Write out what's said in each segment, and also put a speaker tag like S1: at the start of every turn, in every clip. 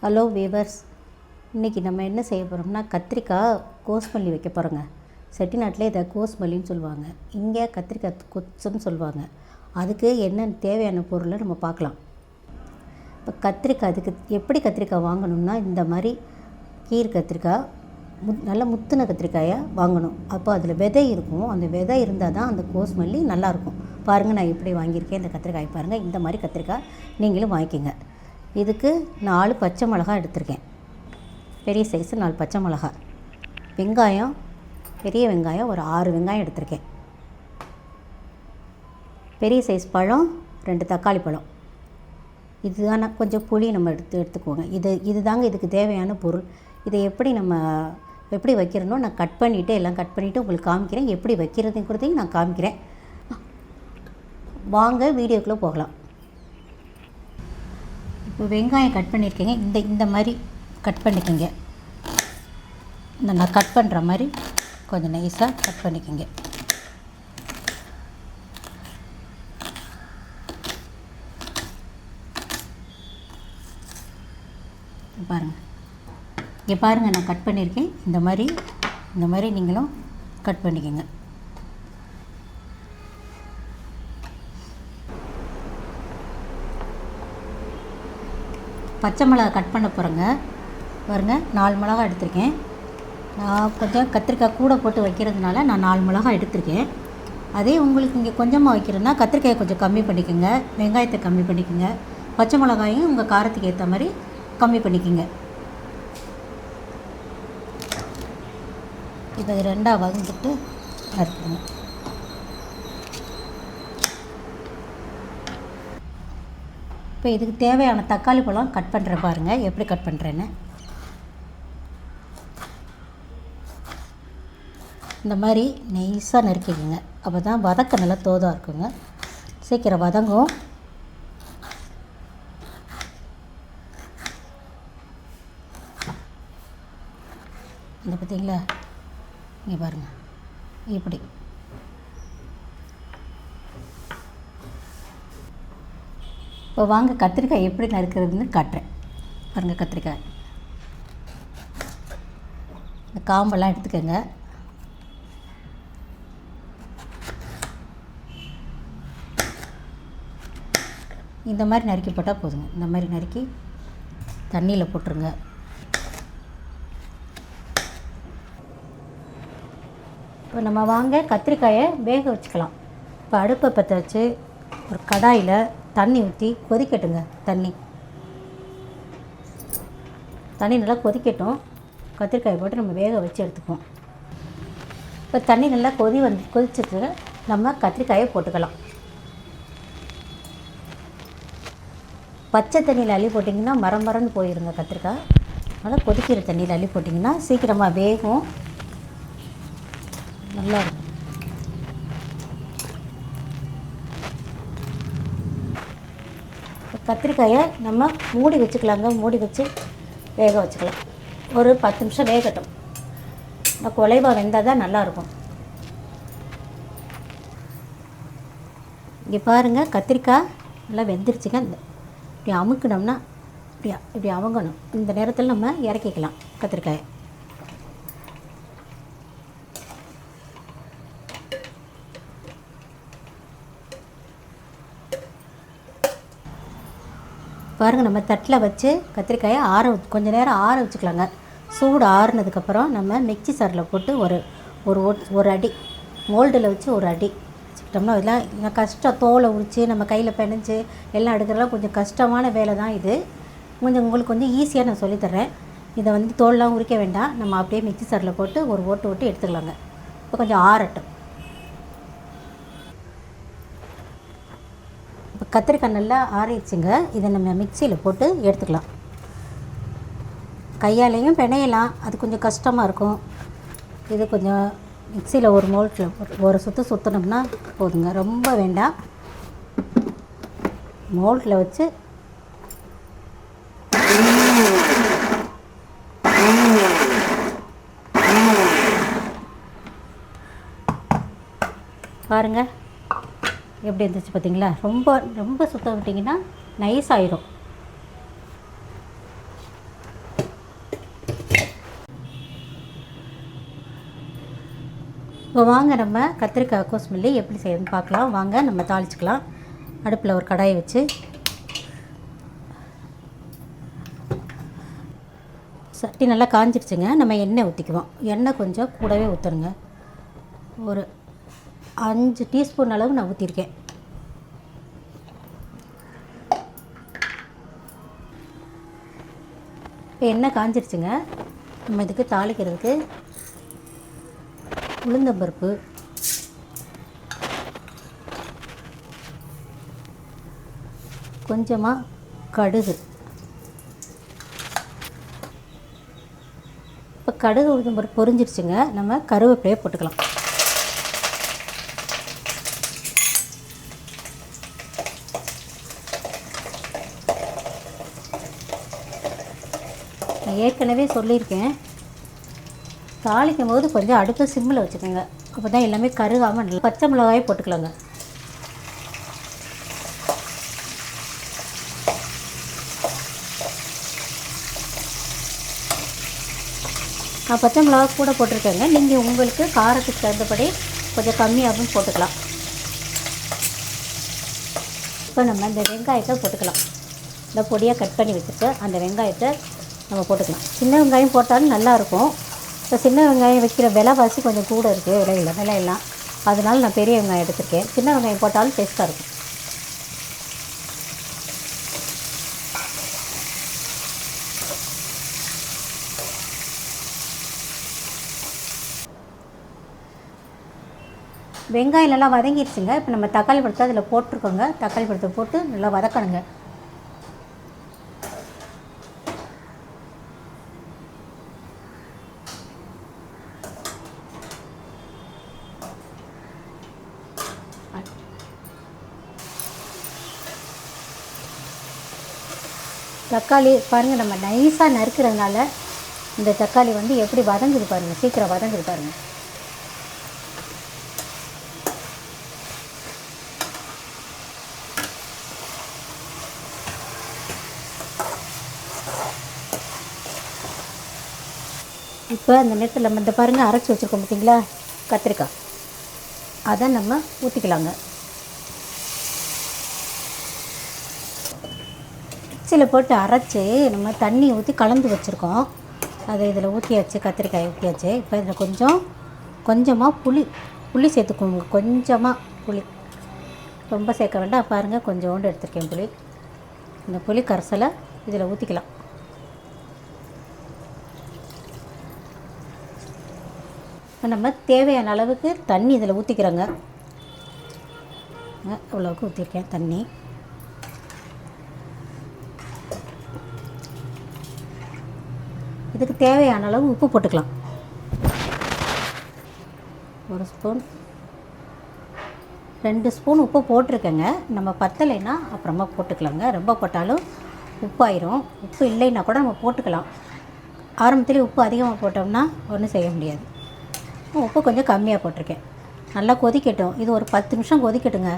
S1: Hello viewers இன்றைக்கி நம்ம என்ன செய்ய போகிறோம்னா கத்திரிக்காய் கோஸ்மல்லி வைக்க போகிறோங்க செட்டிநாட்டில் இதை கோஸ்மல்லின்னு சொல்லுவாங்க. இங்கே கத்திரிக்காய் கொச்சுன்னு சொல்லுவாங்க. அதுக்கு என்ன தேவையான பொருளை நம்ம பார்க்கலாம். இப்போ கத்திரிக்காய் அதுக்கு எப்படி கத்திரிக்காய் வாங்கணும்னா இந்த மாதிரி கீர் கத்திரிக்காய் முத் நல்ல முத்துன கத்திரிக்காயை வாங்கணும். அப்போ அதில் விதை இருக்கும். அந்த விதை இருந்தால் தான் அந்த கோஸ்மல்லி நல்லாயிருக்கும் பாருங்கள் நான் எப்படி வாங்கியிருக்கேன் இந்த கத்திரிக்காய் பாருங்கள் இந்த மாதிரி கத்திரிக்காய் நீங்களும் வாங்கிக்கோங்க. இதுக்கு நாலு பச்சை மிளகாய் எடுத்திருக்கேன். பெரிய சைஸு நாலு பச்சை மிளகாய் வெங்காயம் பெரிய வெங்காயம் ஒரு ஆறு வெங்காயம் எடுத்திருக்கேன். பெரிய சைஸ் பழம் ரெண்டு தக்காளி பழம். இதுதான் கொஞ்சம் புளி நம்ம எடுத்து எடுத்துக்குவோங்க இது இது தாங்க இதுக்கு தேவையான பொருள். இதை எப்படி நம்ம எப்படி வைக்கிறனோ நான் கட் பண்ணிவிட்டு எல்லாம் கட் பண்ணிவிட்டு உங்களுக்கு காமிக்கிறேன். எப்படி வைக்கிறதுங்கிறதையும் நான் காமிக்கிறேன். வாங்க வீடியோக்குள்ளே போகலாம். வெங்காயம் கட் பண்ணியிருக்கீங்க. இந்த இந்த மாதிரி கட் பண்ணிக்கோங்க. இந்த நான் கட் பண்ணுற மாதிரி கொஞ்சம் நைஸாக கட் பண்ணிக்கோங்க. பாருங்கள் இங்கே பாருங்கள் நான் கட் பண்ணியிருக்கேன். இந்த மாதிரி இந்த மாதிரி நீங்களும் கட் பண்ணிக்கோங்க. பச்சை மிளகா கட் பண்ண போகிறேங்க பாருங்க நாலு மிளகா எடுத்திருக்கேன். நான் கொஞ்சம் கத்திரிக்காய் கூட போட்டு வைக்கிறதுனால நான் நாலு மிளகா எடுத்திருக்கேன். அதே உங்களுக்கு இங்கே கொஞ்சமாக வைக்கிறதுனா கத்திரிக்காயை கொஞ்சம் கம்மி பண்ணிக்கோங்க. வெங்காயத்தை கம்மி பண்ணிக்கோங்க. பச்சை மிளகாயும் உங்கள் காரத்துக்கு ஏற்ற மாதிரி கம்மி பண்ணிக்கோங்க. இப்போ ரெண்டாக வகுந்துட்டு நறுக்கணும் இப்போ இதுக்கு தேவையான தக்காளி பழம் கட் பண்ணுறேன் பாருங்கள் எப்படி கட் பண்ணுறேன்னு இந்த மாதிரி நைஸாக நறுக்கிக்கோங்க. அப்போ தான் வதக்க நல்லா தோதாக இருக்குங்க. சீக்கிரம் வதங்கும். இந்த பார்த்தீங்களா இங்கே பாருங்கள் இப்படி. இப்போ வாங்க கத்திரிக்காய் எப்படி நறுக்கிறதுன்னு காட்டுறேன். பாருங்கள் கத்திரிக்காய். இந்த காம்பெல்லாம் எடுத்துக்கோங்க. இந்த மாதிரி நறுக்கி போட்டால் போதுங்க. இந்த மாதிரி நறுக்கி தண்ணியில் போட்டுருங்க. இப்போ நம்ம வாங்க கத்திரிக்காயை வேக வச்சுக்கலாம். இப்போ அடுப்பை பற்ற வச்சு ஒரு கடாயில் தண்ணி ஊற்றி கொதிக்கட்டுங்க தண்ணி. தண்ணி நல்லா கொதிக்கட்டும். கத்திரிக்காயை போட்டு நம்ம வேக வச்சு எடுத்துக்குவோம். இப்போ தண்ணி நல்லா கொதி வந்து கொதிச்சிட்டு நம்ம கத்திரிக்காயை போட்டுக்கலாம். பச்சை தண்ணியில் அள்ளி போட்டிங்கன்னா மரம் மரம்னு போயிருங்க கத்திரிக்காய். அதனால் கொதிக்கிற தண்ணியில் அள்ளி போட்டிங்கன்னா சீக்கிரமாக வேகும். நல்லா கத்திரிக்காயை நம்ம மூடி வச்சுக்கலாங்க. மூடி வச்சு வேக வச்சுக்கலாம். ஒரு பத்து நிமிஷம் வேகட்டும். இந்த குலைவா வெந்தால் தான் நல்லாயிருக்கும். இங்கே பாருங்கள் கத்திரிக்காய் நல்லா வெந்துருச்சுங்க. இந்த இப்படி அமுக்கணும்னா இப்படி இப்படி அவங்கணும் இந்த நேரத்தில் நம்ம இறக்கிக்கலாம் கத்திரிக்காயை. பாருங்கள் நம்ம தட்டில் வச்சு கத்திரிக்காயை ஆற கொஞ்சம் நேரம் ஆற வச்சுக்கலாங்க. சூடு ஆறுனதுக்கப்புறம் நம்ம மிக்சி சாரில் போட்டு ஒரு ஒரு ஒரு அடி மோல்டில் வச்சு ஒரு அடி வச்சுக்கிட்டோம்னா இதெல்லாம் கஷ்டம். தோலை உரித்து நம்ம கையில் பிணைஞ்சு எல்லாம் எடுக்கிறதுலாம் கொஞ்சம் கஷ்டமான வேலை தான் இது. கொஞ்சம் உங்களுக்கு கொஞ்சம் ஈஸியாக நான் சொல்லித்தரேன் இதை வந்து தோல்லாம் உரிக்க வேண்டாம். நம்ம அப்படியே மிக்சி சாரில் போட்டு ஒரு ஓட்டு ஓட்டு எடுத்துக்கலாங்க. இப்போ கொஞ்சம் ஆறட்டும் இப்போ கத்திரிக்காய் நல்லா ஆறிடுச்சுங்க. இதை நம்ம மிக்சியில் போட்டு எடுத்துக்கலாம். கையாலேயும் பிணையலாம். அது கொஞ்சம் கஷ்டமாக இருக்கும். இது கொஞ்சம் மிக்சியில் ஒரு மோல்ட்டில் ஒரு சுற்று சுற்றினோம்னா போதுங்க. ரொம்ப வேண்டாம். மோல்ட்டில் வச்சு பாருங்கள் எப்படி இருந்துச்சு பார்த்தீங்களா? ரொம்ப ரொம்ப சுத்த விட்டிங்கன்னா நைஸ் ஆயிரும். இப்போ வாங்க நம்ம கத்திரிக்காய் கோஸ்மில்லி எப்படி செய்யணும்னு பார்க்கலாம். வாங்க நம்ம தாளிச்சுக்கலாம். அடுப்பில் ஒரு கடாயை வச்சு. சட்டி நல்லா காஞ்சிருச்சுங்க. நம்ம எண்ணெய் ஊற்றிக்குவோம் எண்ணெய் கொஞ்சம் கூடவே ஊற்றணுங்க ஒரு அஞ்சு டீஸ்பூன் அளவு நான் ஊற்றிருக்கேன் இப்போ எண்ணெய் காஞ்சிருச்சுங்க. நம்ம இதுக்கு தாளிக்கிறதுக்கு உளுந்தம்பருப்பு. கொஞ்சமாக கடுகு. இப்போ கடுகு உளுந்தம்பருப்பு பொரிஞ்சிருச்சுங்க. நம்ம கருவேப்பிலையை போட்டுக்கலாம். நான் ஏற்கனவே சொல்லியிருக்கேன். தாளிக்கும் போது கொஞ்சம் அடுப்பு சிம்மில் வச்சுக்கோங்க. அப்போ தான் எல்லாமே கருகாமல் நல்லா பச்சை மிளகாயே போட்டுக்கலாங்க. நான் பச்சை மிளகா கூட போட்டிருக்கேங்க. நீங்கள் உங்களுக்கு காரத்துக்கு தகுந்தபடி கொஞ்சம் கம்மியாகவும் போட்டுக்கலாம். இப்போ நம்ம இந்த வெங்காயத்தை போட்டுக்கலாம். இந்த பொடியாக கட் பண்ணி வச்சுட்டு அந்த வெங்காயத்தை நம்ம போட்டுக்கலாம். சின்ன வெங்காயம் போட்டாலும் நல்லாயிருக்கும். இப்போ சின்ன வெங்காயம் வைக்கிற விலைவாசி கொஞ்சம் கூட இருக்குது விலையில் விலையெல்லாம் அதனால நான் பெரிய வெங்காயம் எடுத்திருக்கேன். சின்ன வெங்காயம் போட்டாலும் டேஸ்ட்டாக இருக்கும். வெங்காயம் நல்லா வதங்கிடுச்சுங்க இப்போ நம்ம தக்காளி பழத்தை அதில் போட்டிருக்கோங்க. தக்காளி பழத்தை போட்டு நல்லா வதக்கணுங்க. தக்காளி பாருங்கள் நம்ம நைஸாக நறுக்கிறதுனால இந்த தக்காளி வந்து எப்படி வதங்குது பாருங்கள் சீக்கிரம் வதங்குது பாருங்கள் இப்போ அந்த நேரத்தில் நம்ம இந்த பாருங்கள் அரைச்சி வச்சுருக்கோம் பார்த்தீங்களா கத்திரிக்காய். அதை நம்ம ஊற்றிக்கலாங்க மிக்சியில் போட்டு அரைச்சி நம்ம தண்ணி ஊற்றி கலந்து வச்சுருக்கோம். அதை இதில் ஊற்றியாச்சு கத்திரிக்காயை ஊற்றியாச்சு இப்போ இதில் கொஞ்சம் கொஞ்சமாக புளி புளி சேர்த்துக்கோங்க. கொஞ்சமாக புளி. ரொம்ப சேர்க்க வேண்டாம். பாருங்கள் கொஞ்சோண்டு எடுத்துருக்கேன் புளி. இந்த புளி கரைசலை இதில் ஊற்றிக்கலாம் இப்போ நம்ம தேவையான அளவுக்கு தண்ணி இதில் ஊற்றிக்கிறோங்க அவ்வளோவுக்கு ஊற்றிருக்கேன் தண்ணி. இதுக்கு தேவையான அளவு உப்பு போட்டுக்கலாம். ஒரு ஸ்பூன். ரெண்டு ஸ்பூன் உப்பு போட்டிருக்கேங்க. நம்ம பத்தலைன்னா அப்புறமா போட்டுக்கலாங்க. ரொம்ப போட்டாலும் உப்பாயிரும் உப்பு இல்லைன்னா கூட நம்ம போட்டுக்கலாம். ஆரம்பத்துலேயே உப்பு அதிகமாக போட்டோம்னா ஒன்றும் செய்ய முடியாது. உப்பு கொஞ்சம் கம்மியாக போட்டிருக்கேன். நல்லா கொதிக்கட்டும். இது ஒரு பத்து நிமிஷம் கொதிக்கட்டுங்க.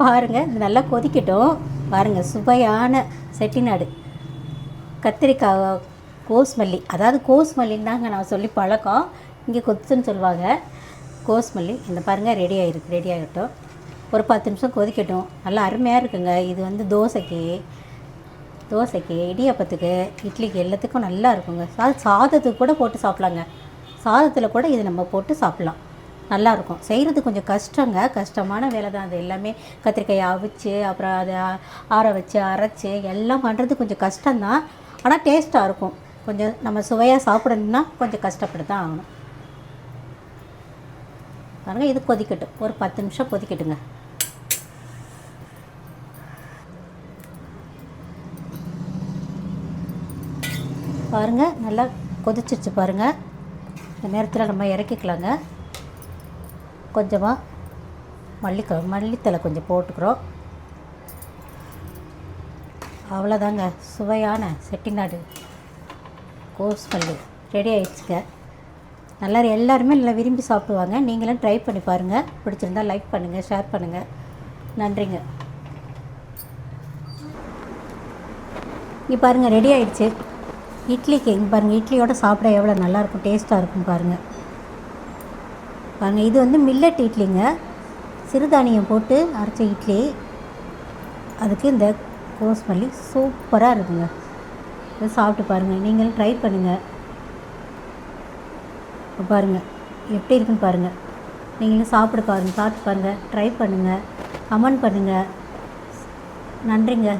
S1: பாருங்கள் இது நல்லா கொதிக்கட்டும். பாருங்கள் சுவையான செட்டிநாடு. கத்திரிக்காய் கோஸ்மல்லி. அதாவது கோஸ்மல்லின்னு தாங்க நான் சொல்லி பழக்கம். இங்கே கொத்துன்னு சொல்லுவாங்க. கோஸ்மல்லி இந்த பாருங்கள் ரெடி ஆகிருக்கு ரெடி ஆகட்டும். ஒரு பத்து நிமிஷம் கொதிக்கட்டும். நல்லா அருமையாக இருக்குங்க. இது வந்து தோசைக்கு தோசைக்கு இடியாப்பத்துக்கு இட்லிக்கு எல்லாத்துக்கும் நல்லா இருக்குங்க. அது சாதத்துக்கு கூட போட்டு சாப்பிட்லாங்க. சாதத்தில் கூட இது நம்ம போட்டு சாப்பிட்லாம். நல்லாயிருக்கும் செய்கிறது கொஞ்சம் கஷ்டங்க. கஷ்டமான வேலை தான். அது எல்லாமே கத்திரிக்காயை அவிச்சு அப்புறம் அதை ஆற வச்சு அரைச்சி எல்லாம் பண்ணுறது கொஞ்சம் கஷ்டம்தான். ஆனால் டேஸ்ட்டாக இருக்கும். கொஞ்சம் நம்ம சுவையாக சாப்பிடணும்னா கொஞ்சம் கஷ்டப்பட்டு தான் ஆகணும். பாருங்கள் இது கொதிக்கட்டும் ஒரு பத்து நிமிஷம் கொதிக்கட்டுங்க. பாருங்கள் நல்லா கொதிச்சிருச்சு பாருங்கள் இந்த நேரத்தில் நம்ம இறக்கிக்கலாங்க. கொஞ்சமாக மல்லிக்க மல்லித்தலை கொஞ்சம் போட்டுக்கிறோம். அவ்வளோதாங்க சுவையான செட்டிநாடு கோஸ்மல்லி ரெடி ஆயிடுச்சுங்க. நல்லா எல்லாருமே நல்லா விரும்பி சாப்பிடுவாங்க. நீங்களும் ட்ரை பண்ணி பாருங்கள் பிடிச்சிருந்தா லைக் பண்ணுங்கள் ஷேர் பண்ணுங்கள் நன்றிங்க. இங்கே பாருங்கள் ரெடி ஆயிடுச்சு. இட்லிக்கு இங்கே பாருங்கள் இட்லியோட சாப்பிட எவ்வளோ நல்லாயிருக்கும் டேஸ்ட்டாக இருக்கும் பாருங்கள் பாருங்கள் இது வந்து மில்லட் இட்லிங்க. சிறுதானியம் போட்டு அரைச்ச இட்லி. அதுக்கு இந்த கோஸ்மல்லி சூப்பராக இருக்குங்க. இதை சாப்பிட்டு பாருங்கள் நீங்களும் ட்ரை பண்ணுங்கள் பாருங்கள் எப்படி இருக்குன்னு பாருங்கள் நீங்களும் சாப்பிட பாருங்கள் சாப்பிட்டு பாருங்கள் ட்ரை பண்ணுங்கள் கமெண்ட் பண்ணுங்கள் நன்றிங்க.